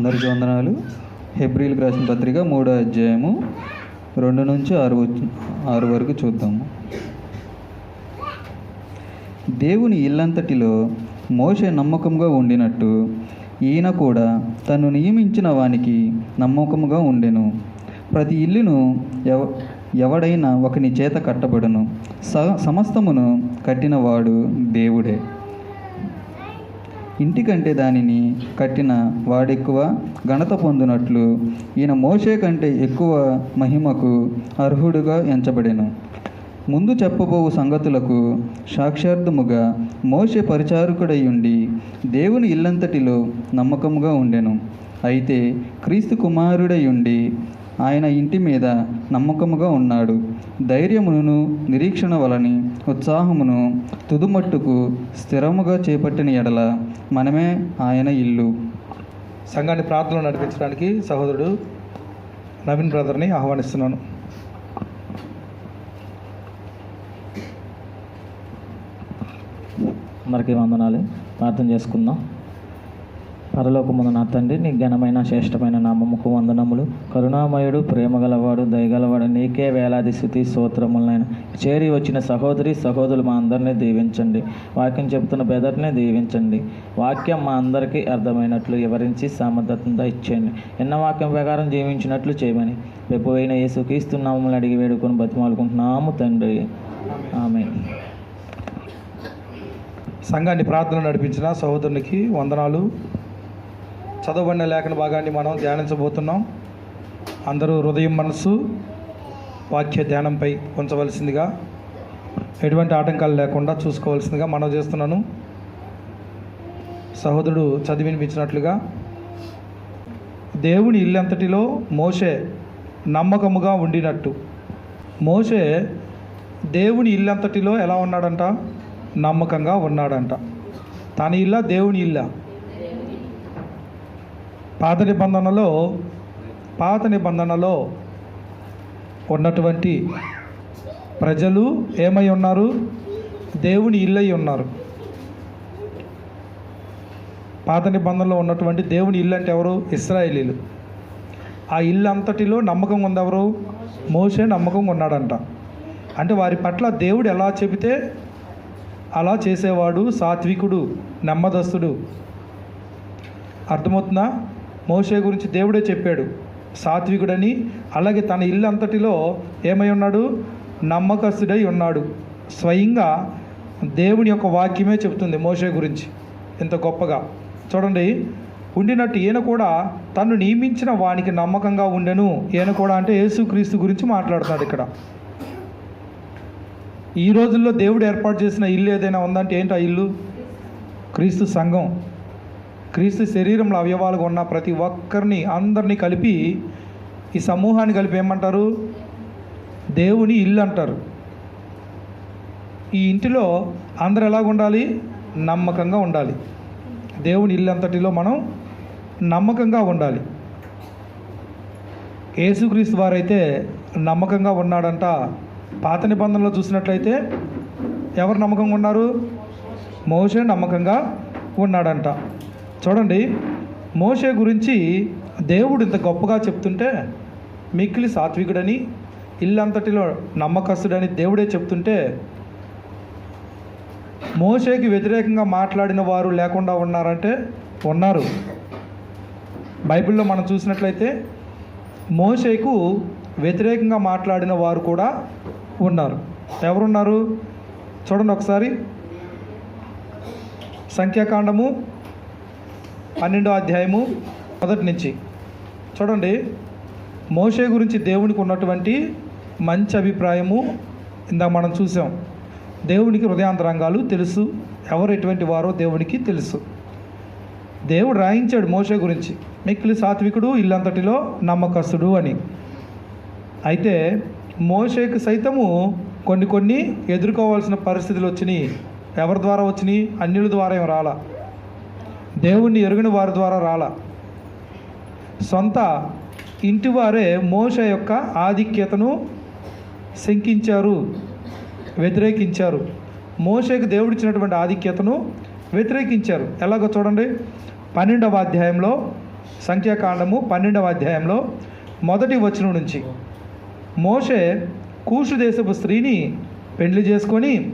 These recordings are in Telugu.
అందరికీ వందనాలు. హెబ్రిల్కి రాసిన పత్రిక మూడో అధ్యాయము రెండు నుంచి ఆరు ఆరు వరకు చూద్దాము. దేవుని ఇల్లంతటిలో మోసే నమ్మకంగా ఉండినట్టు ఈయన కూడా తను నియమించిన వానికి నమ్మకముగా ఉండెను. ప్రతి ఇల్లును ఎవ ఎవడైనా ఒకని చేత కట్టబడును. స సమస్తమును కట్టినవాడు దేవుడే. ఇంటికంటే దానిని కట్టిన వాడెక్కువ ఘనత పొందినట్లు ఈయన మోషే కంటే ఎక్కువ మహిమకు అర్హుడుగా ఎంచబడెను. ముందు చెప్పబోవు సంగతులకు సాక్షార్థముగా మోసే పరిచారకుడై ఉండి దేవుని ఇల్లంతటిలో నమ్మకముగా ఉండెను. అయితే క్రీస్తు కుమారుడై ఉండి ఆయన ఇంటి మీద నమ్మకముగా ఉన్నాడు. ధైర్యమును నిరీక్షణ వలని ఉత్సాహమును తుదుమట్టుకు స్థిరముగా చేపట్టిన ఎడల మనమే ఆయన ఇల్లు. సంఘాన్ని ప్రార్థనలు నడిపించడానికి సహోదరుడు నవీన్ బ్రదర్ని ఆహ్వానిస్తున్నాను. అందరికీ వందనాలు. ప్రార్థన చేసుకుందాం. పరలోకమున నా తండ్రి నీ ఘనమైన శ్రేష్టమైన నామముకు వందనములు. కరుణామయుడు ప్రేమగలవాడు దయగలవాడు నీకే వేలాది స్థుతి స్తోత్రములైన. చేరి వచ్చిన సహోదరి సహోదరులు మా అందరినీ దీవించండి. వాక్యం చెబుతున్న బెదర్ని దీవించండి. వాక్యం మా అందరికీ అర్థమైనట్లు వివరించి సమర్థతంగా ఇచ్చేయండి. ఎన్న వాక్యం ప్రకారం జీవించినట్లు చేయమని. రేపు అయిన యేసుక్రీస్తు అడిగి వేడుకొని బతిమాలుకుంటున్నాము తండ్రి. ఆమె సంఘాన్ని ప్రార్థన నడిపించిన సహోదరునికి వందనాలు. చదవబడిన లేఖన భాగాన్ని మనం ధ్యానించబోతున్నాం. అందరూ హృదయం మనస్సు వాక్య ధ్యానంపై ఉంచవలసిందిగా ఎటువంటి ఆటంకాలు లేకుండా చూసుకోవాల్సిందిగా మనం చేస్తున్నాను. సహోదరుడు చదివినిపించినట్లుగా దేవుని ఇల్లంతటిలో మోషే నమ్మకముగా ఉండినట్టు. మోషే దేవుని ఇల్లంతటిలో ఎలా ఉన్నాడంట? నమ్మకంగా ఉన్నాడంట. తన ఇల్ల దేవుని ఇల్లా. పాత నిబంధనలో పాత నిబంధనలో ఉన్నటువంటి ప్రజలు ఏమై ఉన్నారు? దేవుని ఇల్లై ఉన్నారు. పాత నిబంధనలో ఉన్నటువంటి దేవుని ఇల్లు అంటే ఎవరు? ఇస్రాయేలీలు. ఆ ఇల్లు అంతటిలో నమ్మకం ఉందెవరు మోసే నమ్మకం ఉన్నాడంట. అంటే వారి పట్ల దేవుడు ఎలా చెబితే అలా చేసేవాడు సాత్వికుడు నెమ్మదస్తుడు. అర్థమవుతుందా? మోషే గురించి దేవుడే చెప్పాడు. సాత్వికుడని అలాగే తన ఇల్లు అంతటిలో ఏమై ఉన్నాడు? నమ్మకస్తుడై ఉన్నాడు. స్వయంగా దేవుని యొక్క వాక్యమే చెబుతుంది మోషే గురించి. ఇంత గొప్పగా. చూడండి ఉండినట్టు ఈయన కూడా తను నియమించిన వానికి నమ్మకంగా ఉండెను. ఈయన కూడా అంటే యేసుక్రీస్తు గురించి మాట్లాడుతున్నాడు ఇక్కడ. ఈ రోజుల్లో దేవుడు ఏర్పాటు చేసిన ఇల్లు ఏదైనా ఉందంటే ఏంటి ఆ ఇల్లు? క్రీస్తు సంఘం. క్రీస్తు శరీరంలో అవయవాలుగా ఉన్న ప్రతి ఒక్కరిని అందరినీ కలిపి ఈ సమూహాన్ని కలిపి ఏమంటారు? దేవుని ఇల్లు అంటారు. ఈ ఇంటిలో అందరు ఎలాగ ఉండాలి? నమ్మకంగా ఉండాలి. దేవుని ఇల్లు అంతటిలో మనం నమ్మకంగా ఉండాలి. యేసుక్రీస్తు వారైతే నమ్మకంగా ఉన్నాడంట. పాత నిబంధనలో చూసినట్లయితే ఎవరు నమ్మకంగా ఉన్నారు? మోషే నమ్మకంగా ఉన్నాడంట. చూడండి మోషే గురించి దేవుడు ఇంత గొప్పగా చెప్తుంటే మిక్కిలి సాత్వికుడని ఇల్లంతటిలో నమ్మకస్తుడని దేవుడే చెప్తుంటే మోషేకి వ్యతిరేకంగా మాట్లాడిన వారు లేకుండా ఉన్నారంటే ఉన్నారు. బైబిల్లో మనం చూసినట్లయితే మోషేకు వ్యతిరేకంగా మాట్లాడిన వారు కూడా ఉన్నారు. ఎవరున్నారు? చూడండి ఒకసారి. సంఖ్యాకాండము పన్నెండో అధ్యాయము మొదటి నుంచి. చూడండి మోషే గురించి దేవునికి ఉన్నటువంటి మంచి అభిప్రాయము ఇందాక మనం చూసాం. దేవునికి హృదయాంతరంగాలు తెలుసు. ఎవరు ఎటువంటి వారో దేవునికి తెలుసు. దేవుడు రాయించాడు మోషే గురించి. మిక్కిలి సాత్వికుడు ఇల్లంతటిలో నమ్మకస్తుడు అని. అయితే మోషేకు సైతము కొన్ని కొన్ని ఎదుర్కోవాల్సిన పరిస్థితులు వచ్చినాయి. ఎవరి ద్వారా వచ్చినాయి? అన్యుల ద్వారా ఏం రాలా? దేవుణ్ణి ఎరుగని వారి ద్వారా రాలా. సొంత ఇంటివారే మోష యొక్క ఆధిక్యతను శంకించారు వ్యతిరేకించారు. మోషేకు దేవుడిచ్చినటువంటి ఆధిక్యతను వ్యతిరేకించారు. ఎలాగో చూడండి పన్నెండవ అధ్యాయంలో సంఖ్యాకాండము పన్నెండవ అధ్యాయంలో మొదటి వచనం నుంచి. మోషే కూషు దేశపు స్త్రీని పెళ్ళి చేసుకొని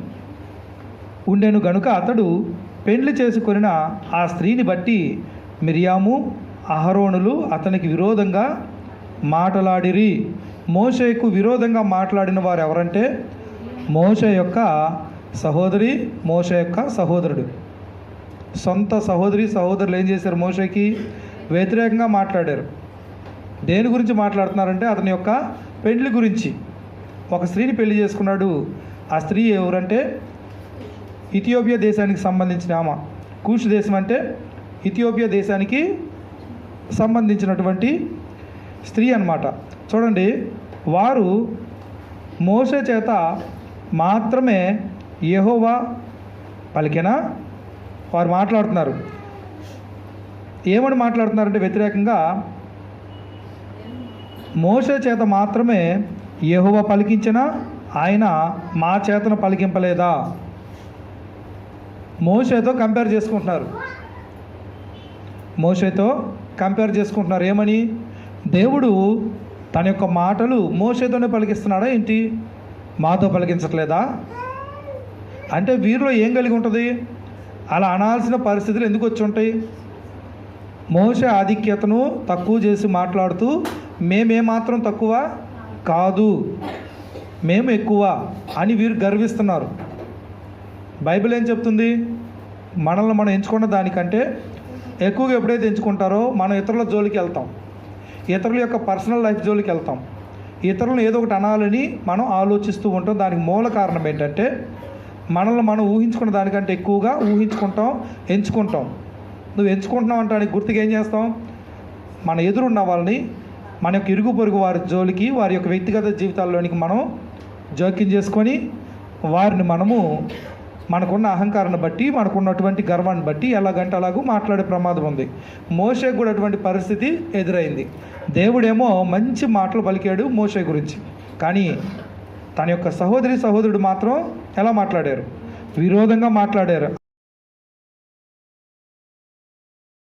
ఉండెను గనుక అతడు పెండ్లి చేసుకొనిన ఆ స్త్రీని బట్టి మిరియాము అహరోణులు అతనికి విరోధంగా మాటలాడిరి. మోషేకు విరోధంగా మాట్లాడిన వారు ఎవరంటే మోష యొక్క సహోదరి మోష యొక్క సహోదరుడు. సొంత సహోదరి సహోదరులు ఏం చేశారు మోషకి? వ్యతిరేకంగా మాట్లాడారు. దేని గురించి మాట్లాడుతున్నారంటే అతని యొక్క పెండ్లి గురించి. ఒక స్త్రీని పెళ్ళి చేసుకున్నాడు. ఆ స్త్రీ ఎవరంటే ఇథియోపియా దేశానికి సంబంధించిన ఆమె. కూష్ దేశం అంటే ఇథియోపియా దేశానికి సంబంధించినటువంటి స్త్రీ అన్నమాట. చూడండి వారు మోస చేత మాత్రమే యహోవా పలికినా వారు మాట్లాడుతున్నారు. ఏమని మాట్లాడుతున్నారంటే వ్యతిరేకంగా మోస చేత మాత్రమే యెహోవా పలికించినా ఆయన మా చేతను పలికింపలేదా? మోషేతో కంపేర్ చేసుకుంటున్నారు. మోషేతో కంపేర్ చేసుకుంటున్నారు. ఏమని? దేవుడు తన యొక్క మాటలు మోషేతోనే పలికిస్తున్నాడా ఏంటి? మాతో పలికించట్లేదా? అంటే వీరిలో ఏం కలిగి ఉంటుంది? అలా అనాల్సిన పరిస్థితులు ఎందుకు వచ్చి ఉంటాయి? మోస ఆధిక్యతను తక్కువ చేసి మాట్లాడుతూ మేమేమాత్రం తక్కువ కాదు మేము ఎక్కువ అని వీరు గర్విస్తున్నారు. బైబిల్ ఏం చెప్తుంది? మనల్ని మనం ఎంచుకున్న దానికంటే ఎక్కువగా ఎప్పుడైతే ఎంచుకుంటారో మనం ఇతరుల జోలికి వెళ్తాం. ఇతరుల యొక్క పర్సనల్ లైఫ్ జోలికి వెళ్తాం. ఇతరులను ఏదో ఒకటి అనాలని మనం ఆలోచిస్తూ ఉంటాం. దానికి మూల కారణం ఏంటంటే మనల్ని మనం ఊహించుకున్న దానికంటే ఎక్కువగా ఊహించుకుంటాం ఎంచుకుంటాం. నువ్వు ఎంచుకుంటున్నావు అంటే గుర్తుగా ఏం చేస్తాం? మన ఎదురున్న వాళ్ళని మన యొక్క ఇరుగు పొరుగు వారి జోలికి వారి యొక్క వ్యక్తిగత జీవితాల్లోనికి మనం జోక్యం చేసుకొని వారిని మనము మనకున్న అహంకారాన్ని బట్టి మనకున్నటువంటి గర్వాన్ని బట్టి ఎలాగంటే అలాగూ మాట్లాడే ప్రమాదం ఉంది. మోషేకు కూడా అటువంటి పరిస్థితి ఎదురైంది. దేవుడేమో మంచి మాటలు పలికాడు మోషే గురించి. కానీ తన యొక్క సహోదరి సహోదరుడు మాత్రం ఎలా మాట్లాడారు? విరోధంగా మాట్లాడారు.